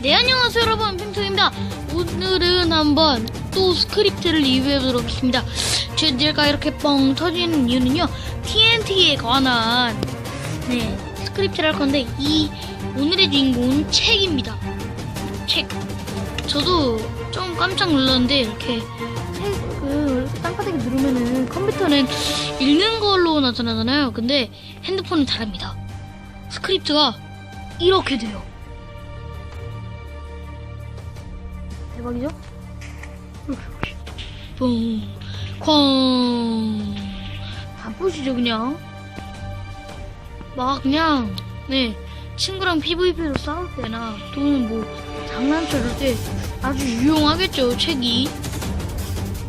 네 안녕하세요 여러분. 핑크입니다. 오늘은 한번 또 스크립트를 리뷰해보도록 하겠습니다. 제가 이렇게 뻥 터지는 이유는요 TNT에 관한 네 스크립트를 할 건데 이 오늘의 주인공은 책입니다. 책. 저도 좀 깜짝 놀랐는데 이렇게 책을 땅바닥에 누르면은 컴퓨터는 읽는 걸로 나타나잖아요. 근데 핸드폰은 다릅니다. 스크립트가 이렇게 돼요 대박이죠? 뿡, 쾅. 바쁘시죠, 그냥? 막, 그냥, 네, 친구랑 PVP로 싸울 때나, 또는 뭐, 장난쳐줄 때 아주 유용하겠죠, 책이.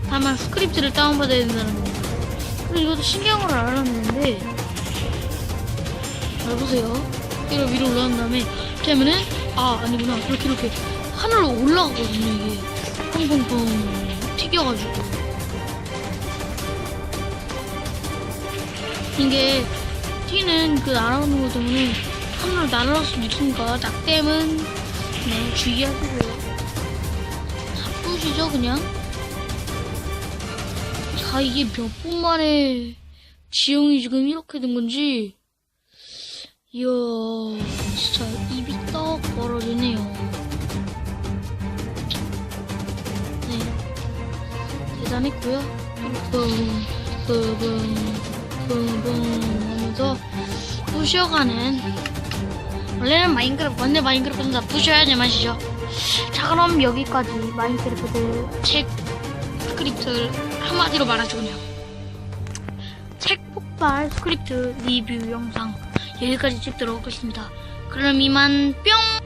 다만 스크립트를 다운받아야 된다는 거. 그리고 이것도 신경을 알았는데, 잘 보세요. 위로 위로 올라간 다음에, 되면은, 아, 아니구나. 이렇게, 이렇게. 하늘로 올라가거든요, 이게. 펑펑펑 튀겨가지고. 이게 튀는 그 날아가는 거 때문에 하늘로 날아갈 수 있으니까 낙댐은 네, 주의하시고요. 바쁘시죠, 그냥? 자, 이게 몇 분 만에 지형이 지금 이렇게 된 건지, 이야, 진짜 입이 떡 벌어지네요. 네. 대단했고요. 뿡, 뿡, 뿡뿡 하면서 부셔가는 원래는 마인크래프트, 원래 마인크래프트는 다 부셔야 제맛이죠. 자, 그럼 여기까지 마인크래프트 책 스크립트 한마디로 말하죠, 그냥. 책 폭발 스크립트 리뷰 영상 여기까지 찍도록 하겠습니다. 그럼 이만 뿅!